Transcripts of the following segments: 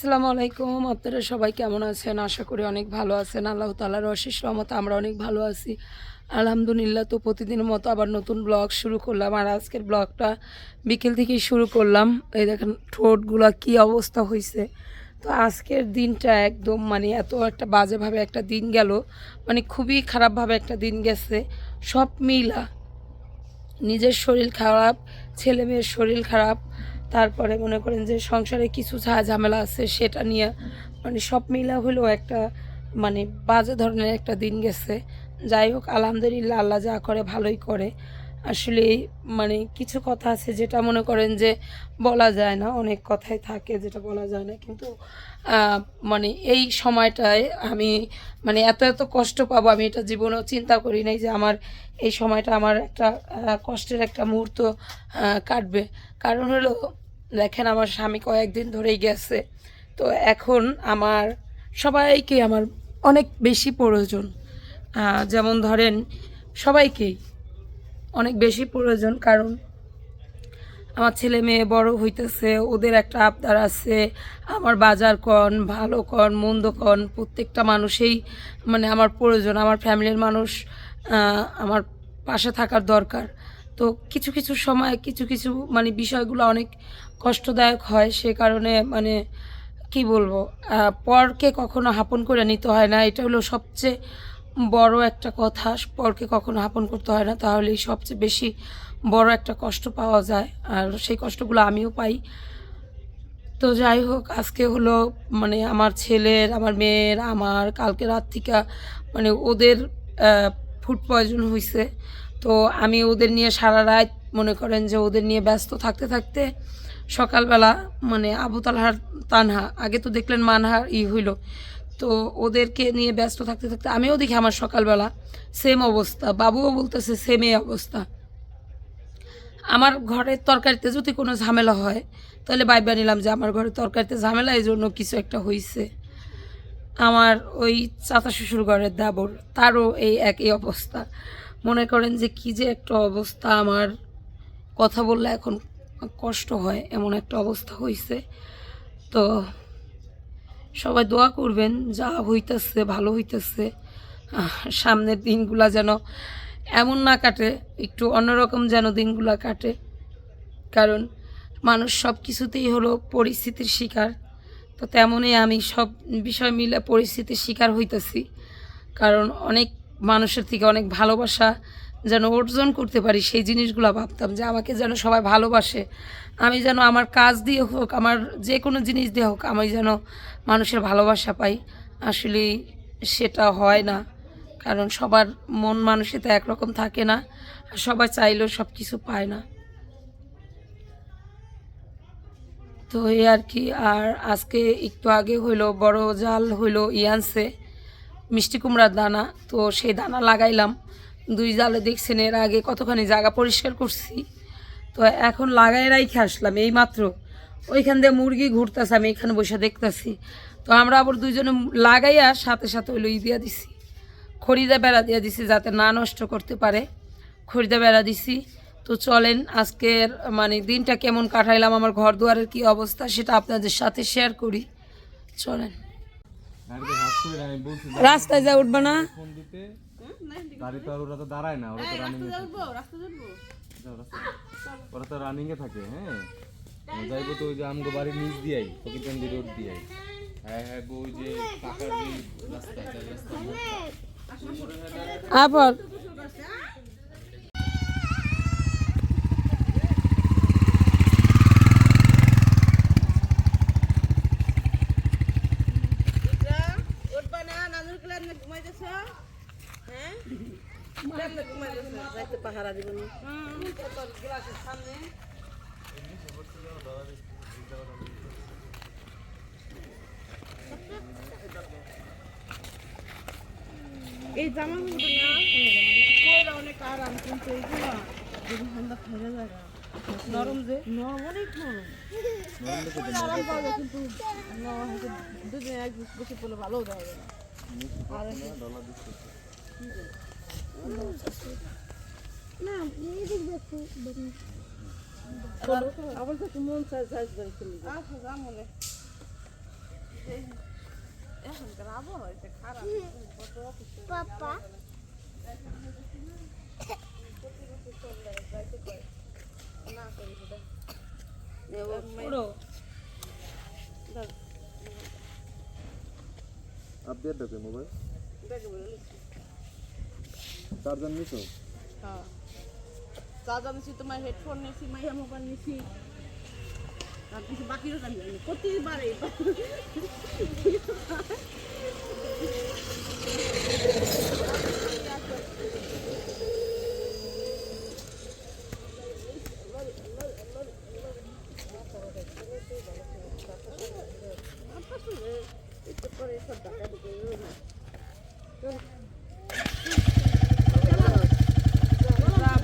আসসালামু আলাইকুম। আপনারা সবাই কেমন আছেন? আশা করি অনেক ভালো আছেন। আল্লাহ তালার অশেষ রহমত আমরা অনেক ভালো আছি। আলহামদুলিল্লাহ তো প্রতিদিনের মতো আবার নতুন ব্লগ শুরু করলাম। আর আজকের ব্লগটা বিকেল থেকেই শুরু করলাম। এই দেখেন, ঠোঁটগুলা কি অবস্থা হয়েছে তো আজকের দিনটা একদম মানে এত একটা বাজেভাবে একটা দিন গেল। মানে খুবই খারাপভাবে একটা দিন গেছে। সব মিলা নিজের শরীর খারাপ ছেলে মেয়ের শরীর খারাপ তারপরে মনে করেন যে সংসারে কিছু ঝা- ঝামেলা আছে সেটা নিয়ে মানে সব মিলা হলেও একটা মানে বাজে ধরনের একটা দিন গেছে। যাই হোক, আলহামদুলিল্লাহ আল্লাহ যা করে ভালোই করে। আসলে মানে কিছু কথা আছে যেটা মনে করেন যে বলা যায় না, অনেক কথাই থাকে যেটা বলা যায় না। কিন্তু মানে এই সময়টায় আমি মানে এত এত কষ্ট পাবো, আমি এটা জীবনেও চিন্তা করি নাই যে আমার এই সময়টা আমার একটা কষ্টের একটা মুহূর্ত কাটবে। কারণ হলো দেখেন আমার স্বামী কয়েকদিন ধরেই গেছে। তো এখন আমার সবাইকে আমার অনেক বেশি প্রয়োজন। যেমন ধরেন সবাইকেই অনেক বেশি প্রয়োজন কারণ আমার ছেলে মেয়ে বড় হইতেছে, ওদের একটা আবদার আছে, আমার বাজার কন, ভালো কন, মন্দ কন, প্রত্যেকটা মানুষেই মানে আমার প্রয়োজন, আমার ফ্যামিলির মানুষ আমার পাশে থাকার দরকার। তো কিছু কিছু সময়, কিছু কিছু মানে বিষয়গুলো অনেক কষ্টদায়ক হয়, সে কারণে মানে কি বলব পরকে কখনো হাপন করে নিতে হয় না। এটা হলো সবচেয়ে বড় একটা কথা, পরকে কখনো হাপন করতে হয় না। তাহলেই সবচেয়ে বেশি বড় একটা কষ্ট পাওয়া যায়, আর সেই কষ্টগুলো আমিও পাই। তো যাই হোক, আজকে হলো মানে আমার ছেলের, আমার মেয়ের, আমার কালকে রাত থেকে মানে ওদের ফুড পয়জন হয়েছে তো আমি ওদের নিয়ে সারা রাত মনে করেন যে ওদের নিয়ে ব্যস্ত থাকতে থাকতে সকালবেলা মানে আবু তালহার তানহা, আগে তো দেখলেন মানহার ই হইল, তো ওদেরকে নিয়ে ব্যস্ত থাকতে থাকতে আমিও দেখি আমার সকালবেলা সেম অবস্থা, বাবুও বলতেছে সেম এই অবস্থা। আমার ঘরের তরকারিতে যদি কোনো ঝামেলা হয়, তাহলে বাইবা নিলাম যে আমার ঘরের তরকারিতে ঝামেলা, এই জন্য কিছু একটা হয়েছে আমার ওই চাচা শ্বশুর ঘরের দাবর, তারও এই একই অবস্থা। মনে করেন যে কী যে একটা অবস্থা আমার কথা বললে এখন কষ্ট হয়, এমন একটা অবস্থা হয়েছে তো সবাই দোয়া করবেন, যা হইতেছে, ভালো হইতেছে। সামনের দিনগুলা যেন এমন না কাটে, একটু অন্যরকম যেন দিনগুলা কাটে। কারণ মানুষ সব কিছুতেই হলো পরিস্থিতির শিকার। তো তেমনই আমি সব বিষয় মিলে পরিস্থিতির শিকার হইতেছি। কারণ অনেক মানুষের থেকে অনেক ভালোবাসা যেন অর্জন করতে পারি, সেই জিনিসগুলো ভাবতাম যে আমাকে যেন সবাই ভালোবাসে। আমি যেন আমার কাজ দিয়ে হোক, আমার যে কোনো জিনিস দিয়ে হোক, আমি যেন মানুষের ভালোবাসা পাই। আসলে সেটা হয় না, কারণ সবার মন মানুষে তো একরকম থাকে না, আর সবাই চাইলেও সব কিছু পায় না। তো এই আর কি, আর আজকে একটু আগে হইল, বড় জাল হইল ইয়ানসে। মিষ্টি কুমড়ার দানা, তো সেই দানা লাগাইলাম। দুই জালে দেখছেন এর আগে কতখানি জায়গা পরিষ্কার করছি। তো এখন লাগাই রাইখে আসলাম এই মাত্র ওইখান দিয়ে মুরগি ঘুরতেছে, আমি এখানে বসে দেখতেছি। তো আমরা আবার দুইজনে লাগাইয়া সাথে সাথে ওই দিয়া দিছি। খড়িদা বেড়া দিয়ে দিছি যাতে না নষ্ট করতে পারে। খড়িদা বেড়া দিছি। তো চলেন আজকের মানে দিনটা কেমন কাটাইলাম, আমার ঘর দুয়ারের কি অবস্থা সেটা আপনাদের সাথে শেয়ার করি। চলেন। রাস্তায় যা উঠবে না। গাড়ি তো আর ওরা তো দাঁড়ায় না ওরা তো রানিং এ। ওরা তো রানিং এ থাকে হ্যাঁ। যাইবো তো ওই যে আমগো বাড়ির নিচ দিয়াই ফকিরকান্দি রোড দিয়াই। হ্যাঁ হ্যাঁ গো ওই যে কাকার যে রাস্তা রাস্তা আবার উঠবা না নানুর ক্লাস না ঘুমাইতেছ হ্যাঁ কেমনে ঘুমাইতেছ রাইতে পাহারা দিব না এই জামা কাপড় না অনেক আরাম কিন্তু এইগুলো যদি ঠান্ডা ফেলে যায় নরম যে। নরম, অনেক নরম। আরাম পাওয়া যায় কিন্তু দুদিন এক বসে পড়লে ভালোও দেওয়া যাবে আর না এদিক দেখো আবার তো মন চাই চাই করে চলে আচ্ছা যা মনে। হয়েছে খারাপ। পাপা। না করি আপডেট দেখে মোবাইল। দেখে বলে চার্জার নিছো? হ্যাঁ। চার্জার নিছি তোমার হেডফোন নিছি মাইয়া মোবাইল নিছি। আর কিছু বাকি রয়ে গেল প্রতিবারে।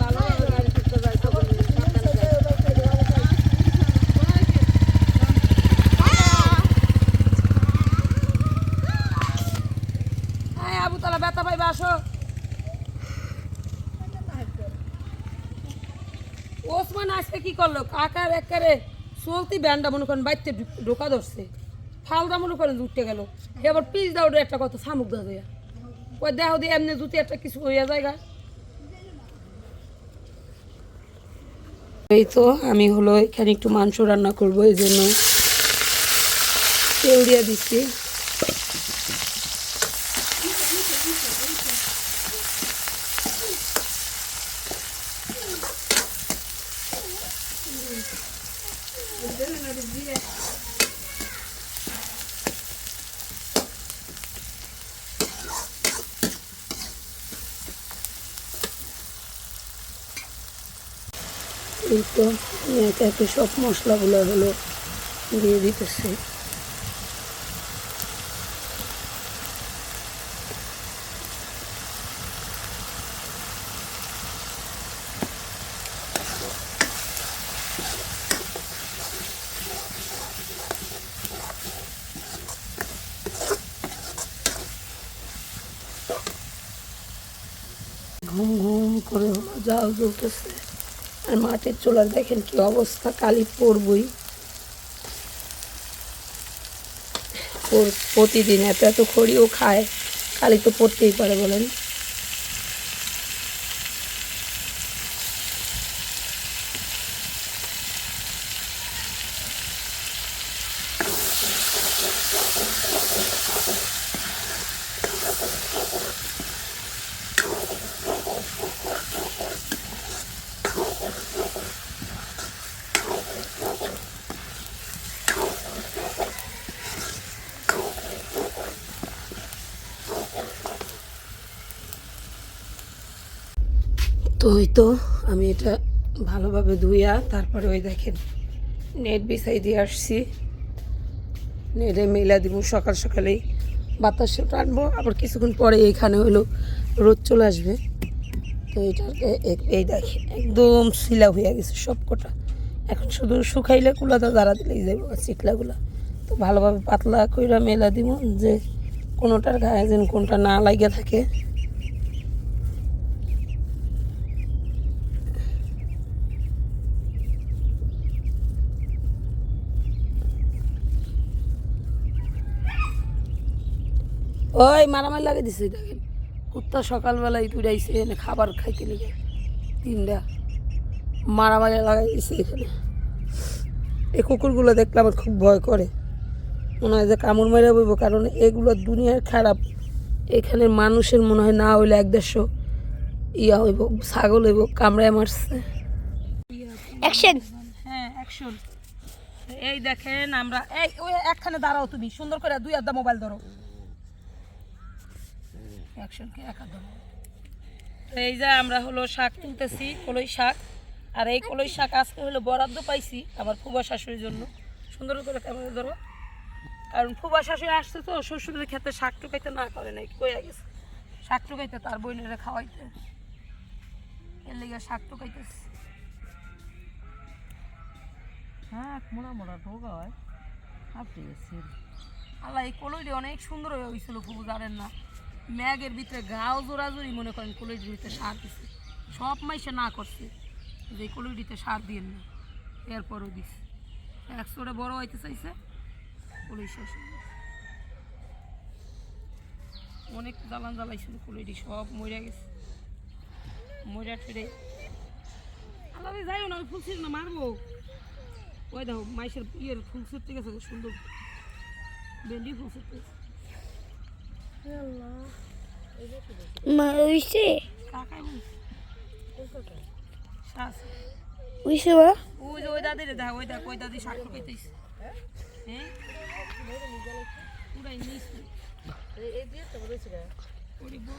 ভালোভাবে গাড়ি করতে যাই তখন সাবধানে যাই। হ্যাঁ আবু তালা ব্যথা পাইবে আসো ওসমান আজকে কি করল? কাকার একারে চলতি ব্যান্ডটা মনে করেন বাইতে ঢোকা ধরছে। ফালদা মনে করেন উঠতে গেল। এবার পিস দাও একটা কথা শামুক দা দেয়া ওই দেহ দিয়ে এমনি জুতি একটা কিছু হইয়া জায়গা এই তো আমি হলো এখানে একটু মাংস রান্না করব, এই জন্য তেল দিয়ে দিচ্ছি। তো একে একে সব মশলাগুলো হলো দিয়ে দিতেছি। ঘুম ঘুম করে হলো জাল জ্বলতেছে। আর মাটির চুলার দেখেন কি অবস্থা, কালি পড়বই। প্রতিদিন এত এত খড়িও খায়, কালি তো পড়তেই পারে বলেন। তো আমি এটা ভালোভাবে ধুইয়া তারপরে ওই দেখেন নেট বিছাই দিয়ে আসছি। নেটে মেলা দিব, সকাল সকালেই বাতাসে টানবো। আবার কিছুক্ষণ পরে এখানে হলো রোদ চলে আসবে। তো এটা এই দেখেন, একদম শিলা হয়ে গেছে সব কটা এখন শুধু শুকাইলে কুলাটা দাঁড়া দিলেই যাব চিকলাগুলা। তো ভালোভাবে পাতলা কইরা মেলা দিব যে কোনোটার গায়ে যেন কোনটা না লাগিয়ে থাকে। ওই মারামারি লাগে দিছে দেখেন। কুত্তা সকালবেলায় তুড়াইছে এনে খাবার খাইতে লেগে তিনটা মারামারি লাগাই দিছে এখানে। এই কুকুরগুলো দেখলে আমার খুব ভয় করে। মনে হয় যে কামড় মেরে বইব কারণ এগুলো দুনিয়ার খারাপ। এখানে মানুষের মনে হয় না হইলে এক দেড়শো ইয়া হইব ছাগল হইব কামড়ায় মারছে। অ্যাকশন হ্যাঁ অ্যাকশন এই দেখেন আমরা এই ওই একখানে দাঁড়াও তুমি সুন্দর করে দুই আধা মোবাইল ধরো। অ্যাকশনকে একা ধরো তো এই যে আমরা হলো শাক তুলতেছি কলই শাক। আর এই কলই শাক আজকে হলো বরাদ্দ পাইছি আমার ফুবা শাশুড়ির জন্য। সুন্দর করে ক্যামেরা ধরো। কারণ ফুবা শাশুড়ি আসছে তো শ্বশুরের ক্ষেত্রে শাক টুকাইতে না করে নাই কইয়া গেছে। শাক টুকাইতে তার বইনেরা খাওয়াইতে। এর লেগে শাক টুকাইতেছে। হ্যাঁ মোড়া মোড়া ঢোকা হয়। আপনি আল্লাহ এই কলইটি অনেক সুন্দর হয়ে হয়েছিল খুব জানেন না? ম্যাগের ভিতরে গাও জোরাজুরি মনে করেন কলইটির ভিতরে সার দিছে। সব মাইসে না করছে, যে এই কলইটিতে সার দিয়ে না এরপরও দিছে। একশোটা বড় হইতে চাইছে কলই শেষ গেছে। অনেক জ্বালান জ্বালাইছিল কুলেরি সব মরে গেছে। মরা ফিরে আল্লাহ যাইও না ফুল ছিঁড় না, মারবো। ওই দেখো, মাইসের ইয়ের ফুল ছিঁড়তে গেছে, সুন্দর। ভেন্ডি ফুল ছিঁড়তে মা শ্বাস উইছে মা? ওই ওই দাদিরে দেখ, ওই দেখ, ওই দাদি শাক খাইতেছে হ্যাঁ? পুরাই নিস ওরে বড়